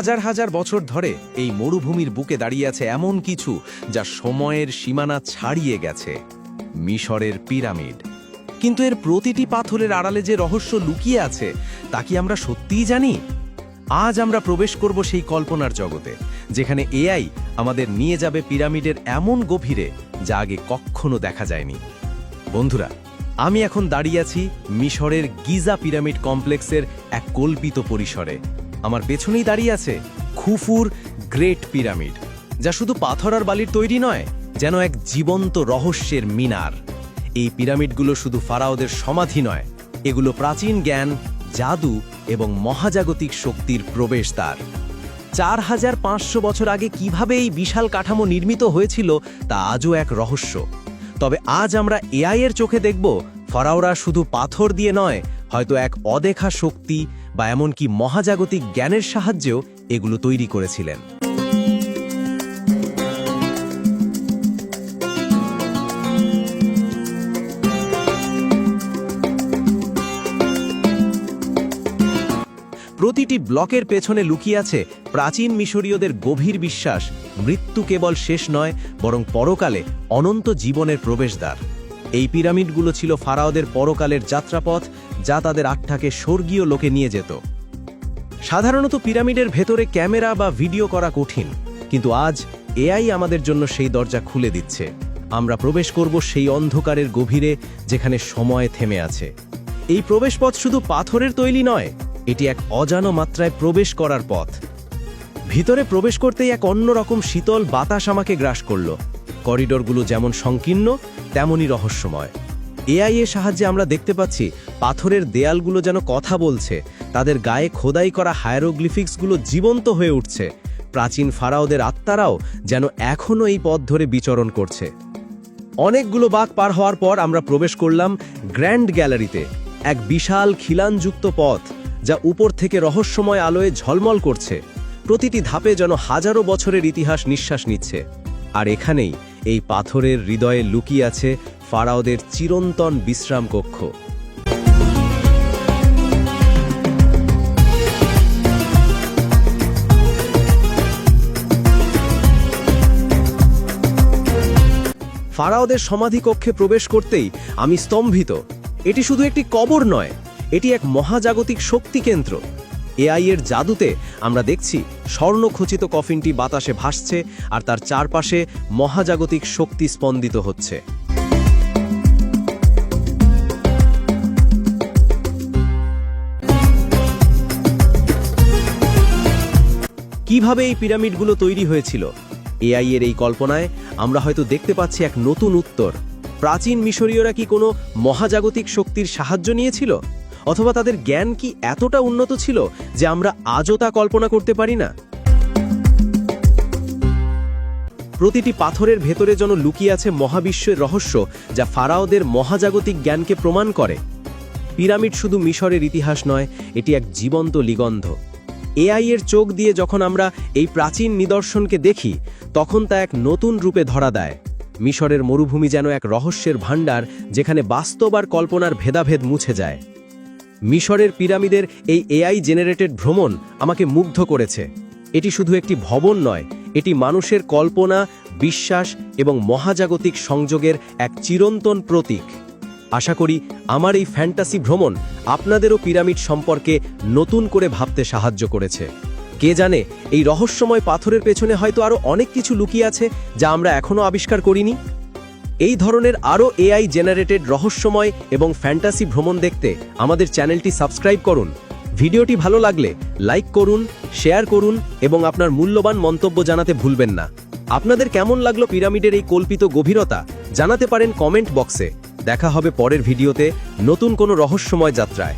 হাজার হাজার বছর ধরে এই মরুভূমির বুকে দাঁড়িয়ে আছে এমন কিছু যা সময়ের সীমানা ছাড়িয়ে গেছে, মিশরের পিরামিড। কিন্তু এর প্রতিটি পাথরের আড়ালে যে রহস্য লুকিয়ে আছে, তা কি আমরা সত্যিই জানি? আজ আমরা প্রবেশ করব সেই কল্পনার জগতে, যেখানে এআই আমাদের নিয়ে যাবে পিরামিডের এমন গভীরে যা আগে কখনো দেখা যায়নি। বন্ধুরা, আমি এখন দাঁড়িয়ে আছি মিশরের গিজা পিরামিড কমপ্লেক্সের এক কল্পিত পরিসরে। আমার পেছনেই দাঁড়িয়ে আছে খুফুর গ্রেট পিরামিড, যা শুধু পাথর আর বালির তৈরি নয়, যেন এক জীবন্ত রহস্যের মিনার। এই পিরামিডগুলো শুধু ফারাওদের সমাধি নয়, এগুলো প্রাচীন জ্ঞান, জাদু এবং মহাজাগতিক শক্তির প্রবেশদ্বার। চার হাজার পাঁচশো বছর আগে কীভাবে এই বিশাল কাঠামো নির্মিত হয়েছিল তা আজও এক রহস্য। তবে আজ আমরা এআইয়ের চোখে দেখব, ফরাওরা শুধু পাথর দিয়ে নয়, হয়তো এক অদেখা শক্তি বা এমনকি মহাজাগতিক জ্ঞানের সাহায্যেও এগুলো তৈরি করেছিলেন। প্রতিটি ব্লকের পেছনে লুকিয়ে আছে প্রাচীন মিশরীয়দের গভীর বিশ্বাস। মৃত্যু কেবল শেষ নয়, বরং পরকালে অনন্ত জীবনের প্রবেশদ্বার। এই পিরামিডগুলো ছিল ফারাওদের পরকালের যাত্রাপথ, যা তাদের আটটাকে স্বর্গীয় লোকে নিয়ে যেত। সাধারণত পিরামিডের ভেতরে ক্যামেরা বা ভিডিও করা কঠিন, কিন্তু আজ এআই আমাদের জন্য সেই দরজা খুলে দিচ্ছে। আমরা প্রবেশ করব সেই অন্ধকারের গভীরে যেখানে সময় থেমে আছে। এই প্রবেশপথ শুধু পাথরের তৈরি নয়, এটি এক অজানো মাত্রায় প্রবেশ করার পথ। ভিতরে প্রবেশ করতেই এক অন্যরকম শীতল বাতাস আমাকে গ্রাস করল। করিডোরগুলো যেমন সংকীর্ণ, তেমনই রহস্যময়। এআই এর সাহায্যে আমরা দেখতে পাচ্ছি, পাথরের দেয়ালগুলো যেন কথা বলছে, তাদের গায়ে খোদাই করা হায়ারোগ্লিফিক্সগুলো জীবন্ত হয়ে উঠছে। প্রাচীন ফারাওদের আত্মারাও যেন এখনও এই পথ ধরে বিচরণ করছে। অনেকগুলো বাঘ পার হওয়ার পর আমরা প্রবেশ করলাম গ্র্যান্ড গ্যালারিতে, এক বিশাল খিলানযুক্ত পথ, যা উপর থেকে রহস্যময় আলোয় ঝলমল করছে। প্রতিটি ধাপে যেন হাজারো বছরের ইতিহাস নিঃশ্বাস নিচ্ছে। আর এখানেই এই পাথরের হৃদয়ে লুকিয়ে আছে ফারাওদের চিরন্তন বিশ্রাম কক্ষ। ফারাওদের সমাধি কক্ষে প্রবেশ করতেই আমি স্তম্ভিত। এটি শুধু একটি কবর নয়, এটি এক মহাজাগতিক শক্তি কেন্দ্র এআই এর জাদুতে আমরা দেখছি স্বর্ণখচিত কফিনটি বাতাসে ভাসছে আর তার চারপাশে মহাজাগতিক শক্তি স্পন্দিত হচ্ছে। কীভাবে এই পিরামিডগুলো তৈরি হয়েছিল? এআই এর এই কল্পনায় আমরা হয়তো দেখতে পাচ্ছি এক নতুন উত্তর। প্রাচীন মিশরীয়রা কি কোনো মহাজাগতিক শক্তির সাহায্য নিয়েছিল? অথবা তাদের জ্ঞান কি এতটা উন্নত ছিল যে আমরা আজও তা কল্পনা করতে পারি না? প্রতিটি পাথরের ভেতরে যেন লুকিয়ে আছে মহাবিশ্বের রহস্য যা ফারাওদের মহাজাগতিক জ্ঞানকে প্রমাণ করে। পিরামিড শুধু মিশরের ইতিহাস নয়, এটি এক জীবন্ত লিগন্ধ। এআই এর চোখ দিয়ে যখন আমরা এই প্রাচীন নিদর্শনকে দেখি, তখন তা এক নতুন রূপে ধরা দেয়। মিশরের মরুভূমি যেন এক রহস্যের ভাণ্ডার, যেখানে বাস্তব আর কল্পনার ভেদাভেদ মুছে যায়। মিশরের পিরামিডের এই এআই জেনারেটেড ভ্রমণ আমাকে মুগ্ধ করেছে। এটি শুধু একটি ভবন নয়, এটি মানুষের কল্পনা, বিশ্বাস এবং মহাজাগতিক সংযোগের এক চিরন্তন প্রতীক। আশা করি আমার এই ফ্যান্টাসি ভ্রমণ আপনাদেরও পিরামিড সম্পর্কে নতুন করে ভাবতে সাহায্য করেছে। কে জানে, এই রহস্যময় পাথরের পেছনে হয়তো আরও অনেক কিছু লুকিয়ে আছে যা আমরা এখনও আবিষ্কার করিনি? এই ধরনের আরও এআই জেনারেটেড রহস্যময় এবং ফ্যান্টাসি ভ্রমণ দেখতে আমাদের চ্যানেলটি সাবস্ক্রাইব করুন। ভিডিওটি ভালো লাগলে লাইক করুন, শেয়ার করুন এবং আপনার মূল্যবান মন্তব্য জানাতে ভুলবেন না। আপনাদের কেমন লাগল পিরামিডের এই কল্পিত গভীরতা জানাতে পারেন কমেন্ট বক্সে। দেখা হবে পরের ভিডিওতে নতুন কোনো রহস্যময় যাত্রায়।